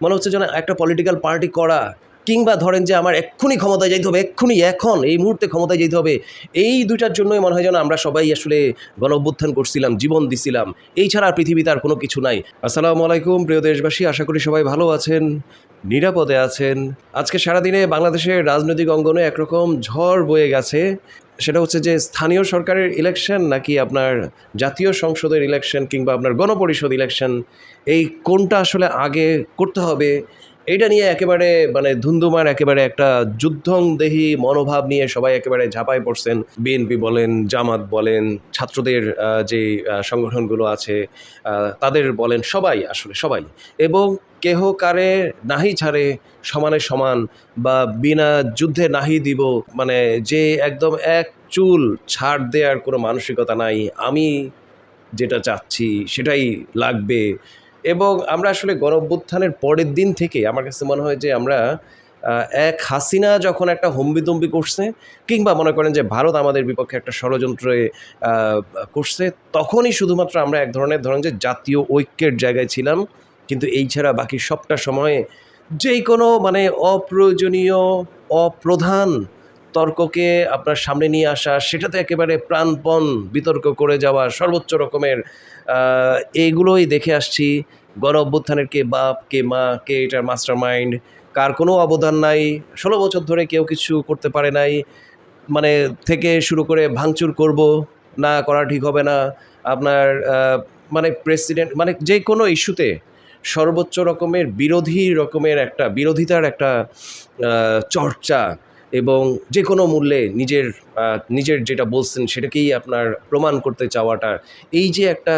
মনে হচ্ছে যেন একটা পলিটিক্যাল পার্টি করা, কিংবা ধরেন যে আমার এক্ষুনি ক্ষমতায় যেতে হবে, এক্ষুনি, এখন, এই মুহূর্তে ক্ষমতায় যেতে হবে, এই দুইটার জন্যই মনে হয় যেন আমরা সবাই আসলে গণ অভ্যুত্থান করছিলাম, জীবন দিছিলাম। এই ছাড়া পৃথিবীতে আর কোনো কিছু নাই। আসসালামু আলাইকুম, প্রিয় দেশবাসী, আশা করি সবাই ভালো আছেন, নিরাপদে আছেন। আজকে সারাদিনে বাংলাদেশের রাজনৈতিক অঙ্গনে একরকম ঝড় বয়ে গেছে। সেটা হচ্ছে যে স্থানীয় সরকারের ইলেকশন নাকি আপনার জাতীয় সংসদের ইলেকশন কিংবা আপনার গণপরিষদ ইলেকশন এই কোনটা আসলে আগে করতে হবে? এইটা নিয়ে একেবারে মানে ধুন্ধুমার একেবারে একটা যুদ্ধংদেহী মনোভাব নিয়ে সবাই একেবারে ঝাঁপায় পড়ছেন। বিএনপি বলেন, জামাত বলেন, ছাত্রদের যে সংগঠনগুলো আছে তাদের বলেন, সবাই আসলে সবাই। এবং কেহ কারে নাহি ছাড়ে, সমানে সমান বা বিনা যুদ্ধে নাহি দিব মানে যে একদম এক চুল ছাড় দেওয়ার কোনো মানসিকতা নাই, আমি যেটা চাচ্ছি সেটাই লাগবে। এবং আমরা আসলে গণঅভ্যুত্থানের পরের দিন থেকে আমার কাছে মনে হয় যে আমরা এক হাসিনা যখন একটা হম্বিতম্বি করছে, কিংবা মনে করেন যে ভারত আমাদের বিপক্ষে একটা ষড়যন্ত্রে করছে, তখনই শুধুমাত্র আমরা এক ধরনের ধরেন যে জাতীয় ঐক্যের জায়গায় ছিলাম। কিন্তু এই ছাড়া বাকি সবটা সময়ে যেই কোনো মানে অপ্রয়োজনীয়, অপ্রধান তর্ককে আপনার সামনে নিয়ে আসা, সেটাতে একেবারে প্রাণপণ বিতর্ক করে যাওয়া, সর্বোচ্চ রকমের এইগুলোই দেখে আসছি। গণ অভ্যুত্থানের কে বাপ, কে মা, কে এটার মাস্টার মাইন্ড কার কোনো অবদান নাই, ষোলো বছর ধরে কেউ কিছু করতে পারে নাই মানে থেকে শুরু করে ভাঙচুর করব, না করা ঠিক হবে না, আপনার মানে প্রেসিডেন্ট মানে যে কোনো ইস্যুতে সর্বোচ্চ রকমের, বিরোধী রকমের একটা, বিরোধিতার একটা চর্চা এবং যে কোনো মূল্যে নিজের নিজের যেটা বলছেন সেটাকেই আপনার প্রমাণ করতে চাওয়াটা, এই যে একটা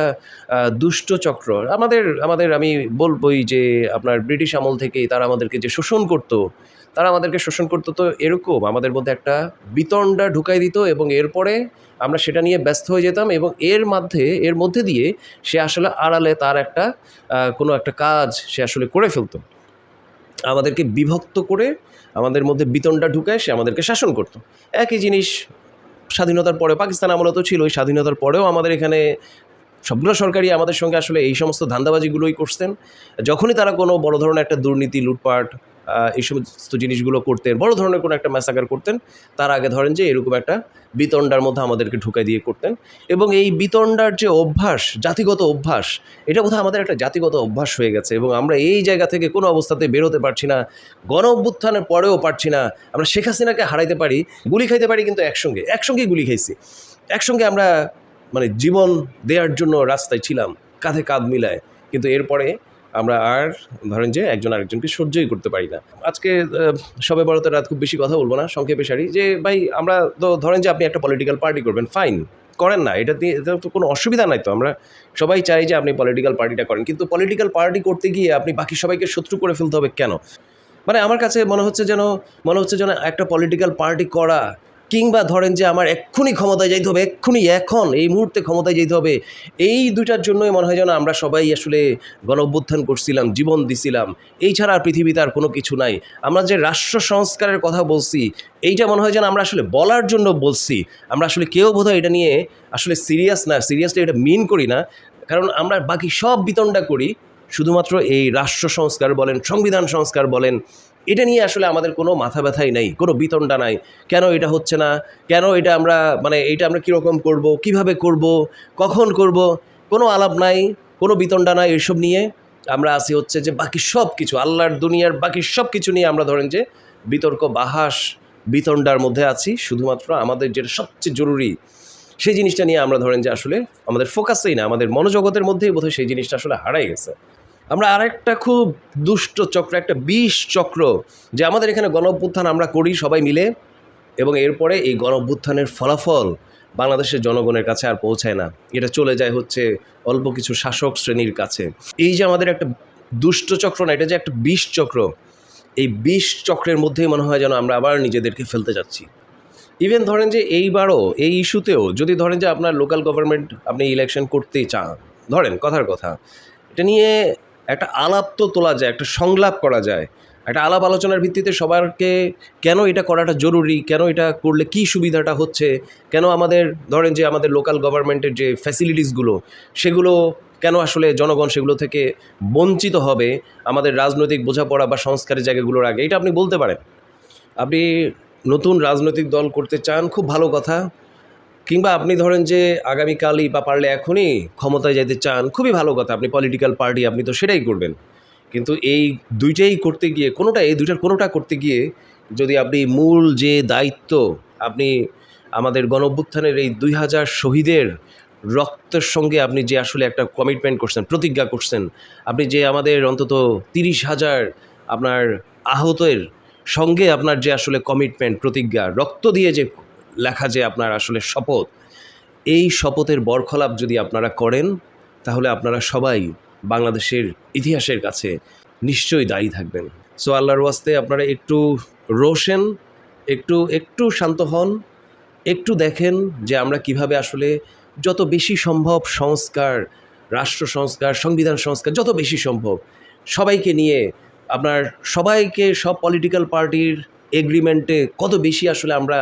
দুষ্ট চক্র, আমাদের আমাদের আমি বলবই যে আপনার ব্রিটিশ আমল থেকেই তারা আমাদেরকে যে শোষণ করতো, তারা আমাদেরকে শোষণ করতো তো এরকম, আমাদের মধ্যে একটা বিতণ্ডা ঢুকাই দিত এবং এরপরে আমরা সেটা নিয়ে ব্যস্ত হয়ে যেতাম এবং এর মধ্যে এর মধ্যে দিয়ে সে আসলে আড়ালে তার একটা কোনো একটা কাজ সে আসলে করে ফেলতো। আমাদেরকে বিভক্ত করে আমাদের মধ্যে বিতণ্ডা ঢুকায় সে আমাদেরকে শাসন করত। একই জিনিস স্বাধীনতার পরে পাকিস্তান আমলে তো ছিল, ওই স্বাধীনতার পরেও আমাদের এখানে সবগুলো সরকারই আমাদের সঙ্গে আসলে এই সমস্ত ধান্দাবাজিগুলোই করতেন যখনই তারা কোনো বড় ধরনের একটা দুর্নীতি, লুটপাট এই সমস্ত জিনিসগুলো করতেন, বড় ধরনের কোনো একটা ম্যাসাকার করতেন। তার আগে ধরেন যে এরকম একটা বিতণ্ডার মধ্যে আমাদেরকে ঢুকাই দিয়ে করতেন। এবং এই বিতণ্ডার যে অভ্যাস, জাতিগত অভ্যাস, এটা বোধহয় আমাদের একটা জাতিগত অভ্যাস হয়ে গেছে এবং আমরা এই জায়গা থেকে কোনো অবস্থাতে বেরোতে পারছি না গণ অভ্যুত্থানের পরেও পারছি না। আমরা শেখ হাসিনাকে হারাইতে পারি, গুলি খাইতে পারি কিন্তু একসঙ্গে, একসঙ্গেই গুলি খাইছি। একসঙ্গে আমরা মানে জীবন দেওয়ার জন্য রাস্তায় ছিলাম, কাঁধে কাঁধ মিলায়। কিন্তু এরপরে আমরা আর ধরেন যে একজন আরেকজনকে সহ্যই করতে পারি না। আজকে সবে বড়তে রাত খুব বেশি কথা বলব না, সংক্ষেপে সারি, যে ভাই আমরা তো ধরেন যে আপনি একটা পলিটিক্যাল পার্টি করবেন ফাইন করেন না, এটা দিয়ে তো কোনো অসুবিধা নাই তো, আমরা সবাই চাই যে আপনি পলিটিক্যাল পার্টিটা করেন, কিন্তু পলিটিক্যাল পার্টি করতে গিয়ে আপনি বাকি সবাইকে শত্রু করে ফেলতে হবে কেন? মানে আমার কাছে মনে হচ্ছে যেন, মনে হচ্ছে যেন একটা পলিটিক্যাল পার্টি করা কিংবা ধরেন যে আমার এক্ষুনি ক্ষমতায় যাইতে হবে, এক্ষুনি, এখন, এই মুহূর্তে ক্ষমতায় যেতে হবে, এই দুইটার জন্যই মনে হয় যেন আমরা সবাই আসলে গণ অভ্যুত্থান করছিলাম, জীবন দিছিলাম। এই ছাড়া আর পৃথিবীতে আর কোনো কিছু নাই। আমরা যে রাষ্ট্র সংস্কারের কথা বলছি, এইটা মনে হয় যেন আমরা আসলে বলার জন্য বলছি। আমরা আসলে কেউ বোধহয় এটা নিয়ে আসলে সিরিয়াস না, সিরিয়াসলি এটা মিন করি না। কারণ আমরা বাকি সব বিতণ্ডা করি, শুধুমাত্র এই রাষ্ট্র সংস্কার বলেন, সংবিধান সংস্কার বলেন এটা নিয়ে আসলে আমাদের কোনো মাথা ব্যথাই নেই, কোনো বিতণ্ডা নাই। কেন এটা হচ্ছে না? কেন এটা আমরা মানে এটা আমরা কীরকম করব? কীভাবে করব? কখন করব? কোনো আলাপ নাই, কোনো বিতণ্ডা নাই এসব নিয়ে। আমরা আসি হচ্ছে যে বাকি সব কিছু আল্লাহর দুনিয়ার বাকি সব কিছু নিয়ে আমরা ধরেন যে বিতর্ক, বাহাস, বিতণ্ডার মধ্যে আছি। শুধুমাত্র আমাদের যেটা সবচেয়ে জরুরি, সেই জিনিসটা নিয়ে আমরা ধরেন যে আসলে আমাদের ফোকাসেই না, আমাদের মনোজগতের মধ্যেই বোধহয় সেই জিনিসটা আসলে হারাই গেছে। আমরা আরেকটা খুব দুষ্ট চক্র, একটা বিষ চক্র যে আমাদের এখানে গণ আমরা করি সবাই মিলে এবং এরপরে এই গণ ফলাফল বাংলাদেশের জনগণের কাছে আর পৌঁছায় না। এটা চলে যায় হচ্ছে অল্প কিছু শাসক শ্রেণির কাছে। এই যে আমাদের একটা দুষ্ট চক্র না, এটা যে একটা বিষ চক্র, এই বিষ চক্রের মধ্যেই মনে হয় যেন আমরা আবার নিজেদেরকে ফেলতে যাচ্ছি। ইভেন ধরেন যে এইবারও, এই ইস্যুতেও যদি ধরেন যে আপনার লোকাল গভর্নমেন্ট আপনি ইলেকশন করতেই চান, ধরেন কথার কথা, এটা নিয়ে একটা আলাপ তো তোলা যায়, একটা সংলাপ করা যায়। একটা আলাপ আলোচনার ভিত্তিতে সবারকে কেন এটা করাটা জরুরি, কেন এটা করলে কি সুবিধাটা হচ্ছে, কেন আমাদের, ধরেন যে আমাদের লোকাল গভর্নমেন্টের যে ফ্যাসিলিটিসগুলো সেগুলো কেন আসলে জনগণ সেগুলো থেকে বঞ্চিত হবে আমাদের রাজনৈতিক বোঝাপড়া বা সংস্কারের জায়গাগুলোর আগে? এটা আপনি বলতে পারেন। আপনি নতুন রাজনৈতিক দল করতে চান, খুব ভালো কথা। কিংবা আপনি ধরেন যে আগামীকালই বা পারলে এখনই ক্ষমতায় যেতে চান, খুবই ভালো কথা। আপনি পলিটিক্যাল পার্টি আপনি তো সেটাই করবেন। কিন্তু এই দুইটাই করতে গিয়ে, কোনোটা, এই দুইটার কোনোটা করতে গিয়ে যদি আপনি মূল যে দায়িত্ব, আপনি আমাদের গণ অভ্যুত্থানের এই দুই হাজার শহীদের রক্তের সঙ্গে আপনি যে আসলে একটা কমিটমেন্ট করছেন, প্রতিজ্ঞা করছেন, আপনি যে আমাদের অন্তত তিরিশ হাজার আপনার আহতের সঙ্গে আপনার যে আসলে কমিটমেন্ট প্রতিজ্ঞা, রক্ত দিয়ে যে লেখা যে আপনার আসলে শপথ, এই শপথের বরখলাপ যদি আপনারা করেন, তাহলে আপনারা সবাই বাংলাদেশের ইতিহাসের কাছে নিশ্চয়ই দায়ী থাকবেন। সো আল্লাহর ওয়াস্তে আপনারা একটু রোশেন, একটু একটু শান্ত হন, একটু দেখেন যে আমরা কীভাবে আসলে যত বেশি সম্ভব সংস্কার, রাষ্ট্র সংস্কার, সংবিধান সংস্কার, যত বেশি সম্ভব সবাইকে নিয়ে আপনার সবাইকে, সব পলিটিক্যাল পার্টির এগ্রিমেন্টে কত বেশি আসলে আমরা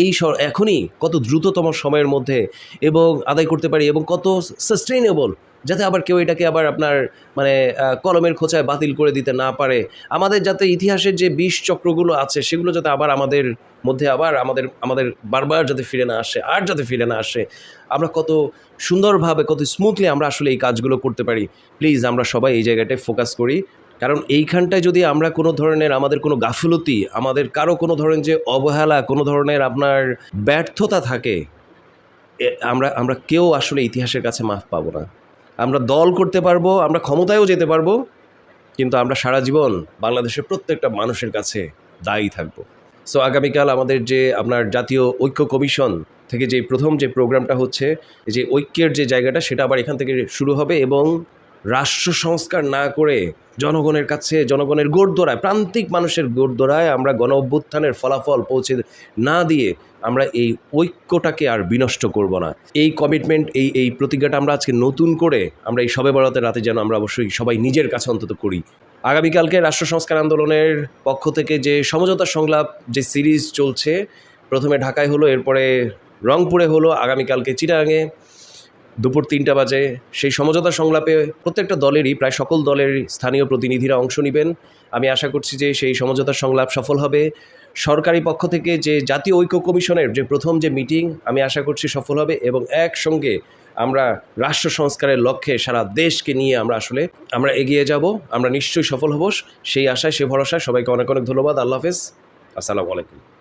এই এখনই কত দ্রুততম সময়ের মধ্যে এবং আদায় করতে পারি এবং কত সাস্টেইনেবল যাতে আবার কেউ এটাকে আবার আপনার মানে কলমের খোঁচায় বাতিল করে দিতে না পারে। আমাদের যাতে ইতিহাসের যে বিষ চক্রগুলো আছে, সেগুলো যাতে আবার আমাদের মধ্যে আবার আমাদের আমাদের বারবার যাতে ফিরে না আসে, আর যাতে ফিরে না আসে, আমরা কত সুন্দরভাবে, কত স্মুথলি আমরা আসলে এই কাজগুলো করতে পারি। প্লিজ আমরা সবাই এই জায়গাটায় ফোকাস করি। কারণ এইখানটায় যদি আমরা কোনো ধরনের আমাদের কোনো গাফিলতি, আমাদের কারও কোনো ধরনের যে অবহেলা, কোনো ধরনের আপনার ব্যর্থতা থাকে আমরা আমরা কেউ আসলে ইতিহাসের কাছে মাফ পাবো না। আমরা দল করতে পারব, আমরা ক্ষমতায়ও যেতে পারব, কিন্তু আমরা সারা জীবন বাংলাদেশের প্রত্যেকটা মানুষের কাছে দায়ী থাকব। সো আগামীকাল আমাদের যে আপনার জাতীয় ঐক্য কমিশন থেকে যে প্রথম যে প্রোগ্রামটা হচ্ছে, যে ঐক্যের যে জায়গাটা, সেটা আবার এখান থেকে শুরু হবে এবং রাষ্ট্র সংস্কার না করে জনগণের কাছে, জনগণের গোড়দোড়ায়, প্রান্তিক মানুষের গোড়দোড়ায় আমরা গণ অভ্যুত্থানের ফলাফল পৌঁছে না দিয়ে আমরা এই ঐক্যটাকে আর বিনষ্ট করব না। এই কমিটমেন্ট এই এই প্রতিজ্ঞাটা আমরা আজকে নতুন করে আমরা এই সবে বরাতের রাতে যেন আমরা অবশ্যই সবাই নিজের কাছে অন্তত করি। আগামীকালকে রাষ্ট্র সংস্কার আন্দোলনের পক্ষ থেকে যে সমঝোতা সংলাপ, যে সিরিজ চলছে, প্রথমে ঢাকায় হলো, এরপরে রংপুরে হলো, আগামীকালকে চিটাগাঙে দুপুর তিনটা বাজে। সেই সমঝোতা সংলাপে প্রত্যেকটা দলেরই, প্রায় সকল দলের স্থানীয় প্রতিনিধিরা অংশ নেবেন। আমি আশা করছি যে সেই সমঝোতা সংলাপ সফল হবে। সরকারি পক্ষ থেকে যে জাতীয় ঐক্য কমিশনের যে প্রথম যে মিটিং, আমি আশা করছি সফল হবে এবং একসঙ্গে আমরা রাষ্ট্র সংস্কারের লক্ষ্যে সারা দেশকে নিয়ে আমরা আসলে আমরা এগিয়ে যাব। আমরা নিশ্চয়ই সফল হব। সেই আশায়, সে ভরসায় সবাইকে অনেক অনেক ধন্যবাদ। আল্লাহ হাফেজ। আসসালামু আলাইকুম।